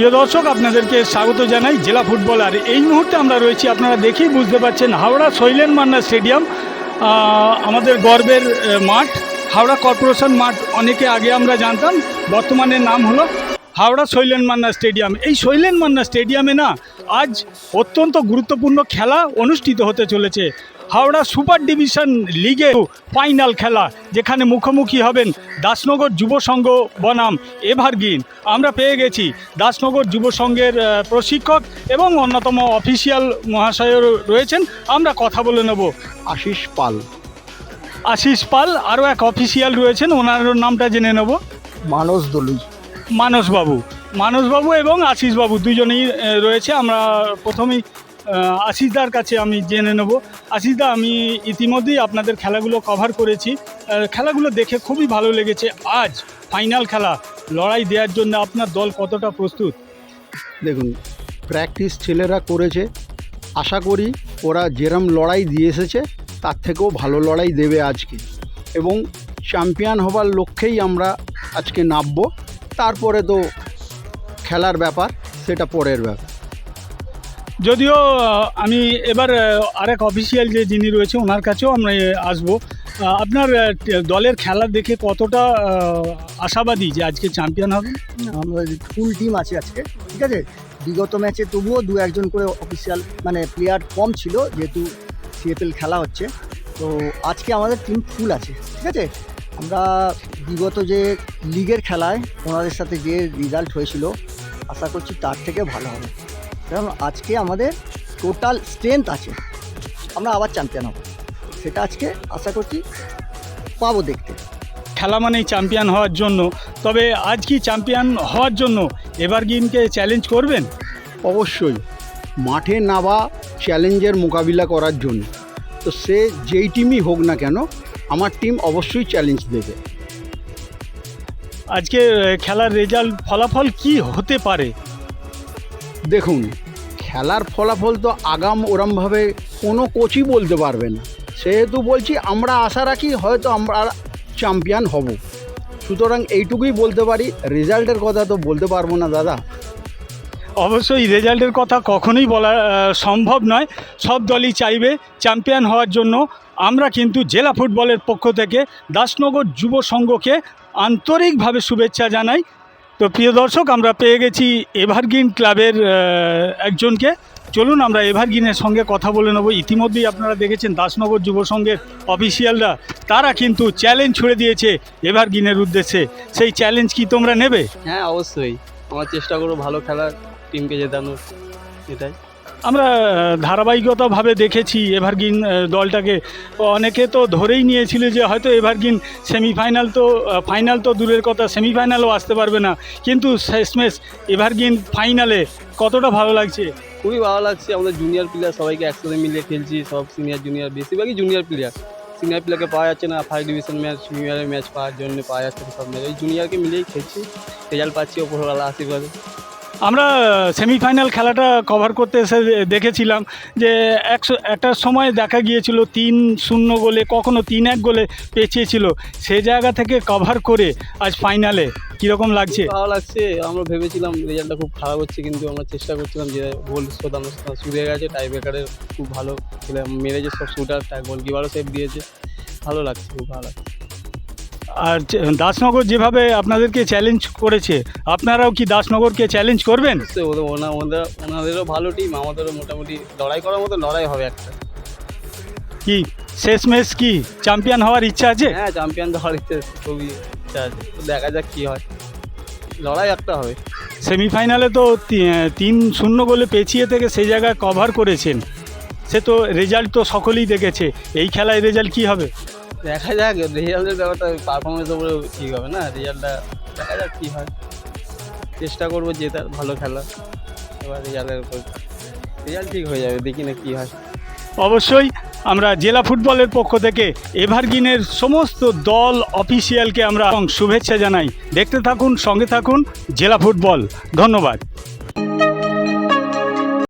প্রিয় দর্শক, আপনাদেরকে স্বাগত জানাই জেলা ফুটবল। আর এই মুহূর্তে আমরা রয়েছি, আপনারা দেখেই বুঝতে পারছেন, হাওড়া শৈলেন মান্না স্টেডিয়াম আমাদের গর্বের মাঠ, হাওড়া কর্পোরেশন মাঠ, অনেকে আগে আমরা জানতাম, বর্তমানে নাম হলো হাওড়া শৈলেন মান্না স্টেডিয়াম। এই শৈলেন মান্না স্টেডিয়ামে না আজ অত্যন্ত গুরুত্বপূর্ণ খেলা অনুষ্ঠিত হতে চলেছে। হাওড়া সুপার ডিভিশন লিগে ফাইনাল খেলা যেখানে মুখোমুখি হবেন দাসনগর যুব সংঘ বনাম এভারগিন আমরা পেয়ে গেছি দাসনগর যুব সংঘের প্রশিক্ষক এবং অন্যতম অফিসিয়াল মহাশয় রয়েছেন। আমরা কথা বলে নেব। আশিস পাল। আশিস পাল আরও এক অফিসিয়াল রয়েছেন ওনার নামটা জেনে নেব। মানস দলুই। মানসবাবু। মানসবাবু এবং আশিসবাবু দুজনেই রয়েছে। আমরা প্রথমেই আশিসদার কাছে আমি জেনে নেব। আশিসদা আমি ইতিমধ্যেই আপনাদের খেলাগুলো কভার করেছি। খেলাগুলো দেখে খুবই ভালো লেগেছে। আজ ফাইনাল খেলা, লড়াই দেওয়ার জন্য আপনার দল কতটা প্রস্তুত? দেখুন প্র্যাকটিস ছেলেরা করেছে। আশা করি ওরা যেরম লড়াই দিয়ে এসেছে, তার থেকেও ভালো লড়াই দেবে আজকে। এবং চ্যাম্পিয়ন হবার লক্ষ্যেই আমরা আজকে নামবো। তারপরে তো খেলার ব্যাপার সেটা পরের ব্যাপার। যদিও আমি এবার আরেক অফিসিয়াল যে যিনি রয়েছে ওনার কাছেও আমরা আসব। আপনার দলের খেলা দেখে কতটা আশাবাদী যে আজকে চ্যাম্পিয়ন হবে? আমাদের ফুল টিম আছে আজকে ঠিক আছে? বিগত ম্যাচে তবুও দু একজন করে অফিসিয়াল মানে প্লেয়ার কম ছিল যেহেতু সিএফএল খেলা হচ্ছে। তো আজকে আমাদের টিম ফুল আছে ঠিক আছে? আমরা বিগত যে লিগের খেলায় ওনাদের সাথে যে রেজাল্ট হয়েছিল আশা করছি তার থেকে ভালো হবে। কারণ আজকে আমাদের টোটাল স্ট্রেংথ আছে। আমরা আবার চ্যাম্পিয়ন হব। সেটা আজকে আশা করছি পাবো দেখতে। খেলা মানেই চ্যাম্পিয়ন হওয়ার জন্য। তবে আজ কি চ্যাম্পিয়ন হওয়ার জন্য এবার গেমকে চ্যালেঞ্জ করবেন? অবশ্যই। মাঠে নামা চ্যালেঞ্জের মোকাবিলা করার জন্য। তো সে যেই টিমই হোক না কেন আমার টিম অবশ্যই চ্যালেঞ্জ দেবে। আজকে খেলার রেজাল্ট ফলাফল কি হতে পারে? দেখুন খেলার ফলাফল তো আগাম ওরমভাবে কোনো কোচই বলতে পারবে না। সেহেতু বলছি আমরা আশা রাখি হয়তো আমরা চ্যাম্পিয়ন হব। সুতরাং এইটুকুই বলতে পারি। রেজাল্টের কথা তো বলতে পারব না দাদা। অবশ্যই রেজাল্টের কথা কখনোই বলা সম্ভব নয়। সব দলই চাইবে চ্যাম্পিয়ন হওয়ার জন্য। আমরা কিন্তু জেলা ফুটবলের পক্ষ থেকে দাসনগর যুব সংঘকে আন্তরিকভাবে শুভেচ্ছা জানাই। তো প্রিয় দর্শক, আমরা পেয়ে গেছি এভারগ্রিন ক্লাবের একজনকে। চলুন আমরা এভারগ্রিনের সঙ্গে কথা বলে নেব। ইতিমধ্যেই আপনারা দেখেছেন দাসনগর যুব সংঘের অফিসিয়ালরা, তারা কিন্তু চ্যালেঞ্জ ছুড়ে দিয়েছে এভারগ্রিনের উদ্দেশ্যে। সেই চ্যালেঞ্জ কি তোমরা নেবে? হ্যাঁ অবশ্যই। আমরা চেষ্টা করব ভালো খেলার টিমকে জেতানোর, এটাই। আমরা ধারাবাহিকতাভাবে দেখেছি এভারগ্রিন দলটাকে। অনেকে তো ধরেই নিয়েছিল যে হয়তো এভারগ্রিন সেমিফাইনাল তো ফাইনাল তো দূরের কথা, সেমিফাইনালও আসতে পারবে না। কিন্তু শেষমেশ এভারগ্রিন ফাইনালে কতটা ভালো লাগছে? খুবই ভালো লাগছে। আমাদের জুনিয়র প্লেয়ার সবাইকে একসাথে মিলিয়ে খেলছি, সব সিনিয়র জুনিয়র বেশিরভাগই জুনিয়র প্লেয়ার সিনিয়র প্লেয়ারকে পাওয়া যাচ্ছে না ফার্স্ট ডিভিশন ম্যাচ জুনিয়রের ম্যাচ পাওয়ার জন্য পাওয়া যাচ্ছে সব ম্যাচ ওই জুনিয়রকে মিলিয়েই খেলছি। রেজাল্ট পাচ্ছি ওপরওয়ালা আশীর্বাদে। আমরা সেমিফাইনাল খেলাটা কভার করতে এসে দেখেছিলাম যে একশো, একটা সময় দেখা গিয়েছিল তিন শূন্য গোলে, কখনো তিন এক গোলে পেঁচিয়েছিল। সে জায়গা থেকে কভার করে আজ ফাইনালে কীরকম লাগছে? ভালো লাগছে। আমরা ভেবেছিলাম রেজাল্টটা খুব খারাপ হচ্ছে, কিন্তু আমরা চেষ্টা করছিলাম যে গোল শোধানো শুরু হয়ে গেছে টাই ব্রেকারের খুব ভালো মেরেছে সব শুটার গোলকিপারও সেভ দিয়েছে। ভালো লাগছে, খুব ভালো লাগছে। আর দাসনগর যেভাবে আপনাদেরকে চ্যালেঞ্জ করেছে আপনারাও কি দাসনগরকে চ্যালেঞ্জ করবেন? ওনাদেরও ভালো টিম আমাদেরও মোটামুটি লড়াই করার মতো লড়াই হবে একটা। কি? শেষমেশ কি? চ্যাম্পিয়ন হওয়ার ইচ্ছা আছে? হ্যাঁ চ্যাম্পিয়ন হওয়ার ইচ্ছে খুবই ইচ্ছা আছে। তো দেখা যাক কী হয়। লড়াই একটা হবে। সেমিফাইনালে তো তি- তিন শূন্য গোলে পেছিয়ে থেকে সেই জায়গায় কভার করেছেন। সে তো রেজাল্ট তো সকলেই দেখেছে। এই খেলায় রেজাল্ট কি হবে? দেখা যাক রেজাল্টের ব্যাপারটা পারফরমেন্স উপরে ঠিক হবে না? রেজাল্টটা দেখা যাক কী হয়। চেষ্টা করব জেতার, ভালো খেলা এবার রেজাল্টের উপর। রেজাল্ট ঠিক হয়ে যাবে, দেখি না কী হয়। অবশ্যই আমরা জেলা ফুটবলের পক্ষ থেকে এভারগিনের সমস্ত দল অফিসিয়ালকে আমরা শুভেচ্ছা জানাই। দেখতে থাকুন, সঙ্গে থাকুন জেলা ফুটবল। ধন্যবাদ।